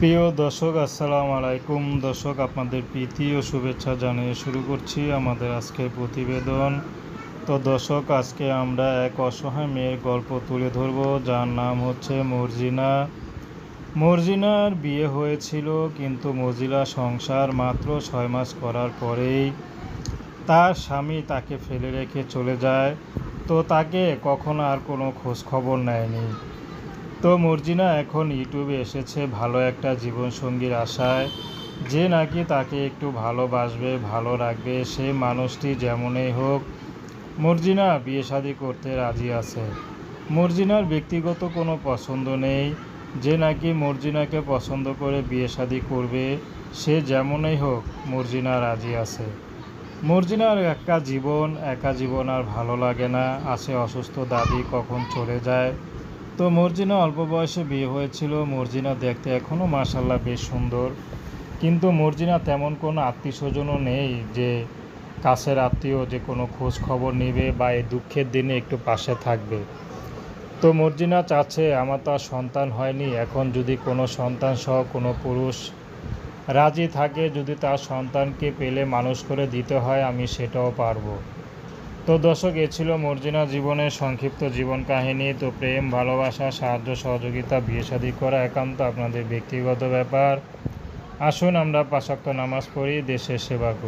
প্রিয় দর্শক, আসসালামু আলাইকুম। দর্শক, আপনাদের প্রীতি ও শুভেচ্ছা জানিয়ে শুরু করছি আমাদের আজকের প্রতিবেদন। তো দর্শক, আজকে আমরা এক অসহায় মেয়ের গল্প তুলে ধরব, যার নাম হচ্ছে মর্জিনা। মর্জিনার বিয়ে হয়েছিল, কিন্তু মজিলা সংসার মাত্র ছয় মাস করার পরেই তার স্বামী তাকে ফেলে রেখে চলে যায়। তো তাকে কখনো আর কোনো খোঁজ খবর নেয়নি। তো মর্জিনা এখন ইউটিউবে এসেছে ভালো একটা জীবনসঙ্গীর আশায়। যে নাকি তাকে একটু ভালোবাসবে, ভালো রাখবে, সে মানুষটি যেমনই হোক। মর্জিনা বিয়ে শাদি করতে রাজি আছে। মর্জিনার ব্যক্তিগত কোনো পছন্দ নেই। যে নাকি মর্জিনাকে পছন্দ করে বিয়ে শাদি করবে, সে যেমনই হোক মর্জিনা রাজি আছে। মর্জিনার একা জীবন একা জীবন আর ভালো লাগে না। আছে অসুস্থ দাদি কখন চলে যায়। তো মর্জিনা অল্প বয়সে বিয়ে হয়েছিল। মর্জিনা দেখতে এখনও মাসাল্লাহ বেশ সুন্দর। কিন্তু মর্জিনা তেমন কোনো আত্মীয় স্বজনও নেই যে কাছের আত্মীয় যে কোনো খোঁজ খবর নেবে বা এই দুঃখের দিনে একটু পাশে থাকবে। তো মর্জিনা চাচ্ছে, আমার তো আর সন্তান হয়নি। এখন যদি কোনো সন্তান সহ কোনো পুরুষ রাজি থাকে, যদি তার সন্তানকে পেলে মানুষ করে দিতে হয়, আমি সেটাও পারব। তো দর্শক, এ ছিল মর্জিনা জীবনের সংক্ষিপ্ত জীবন কাহিনী। তো প্রেম, ভালোবাসা, সাহায্য, সহযোগিতা, বিয়ে শাদী করা একান্ত আপনাদের ব্যক্তিগত ব্যাপার। আসুন আমরা পাশাক্ত নামাজ পড়ি, দেশের সেবা করি।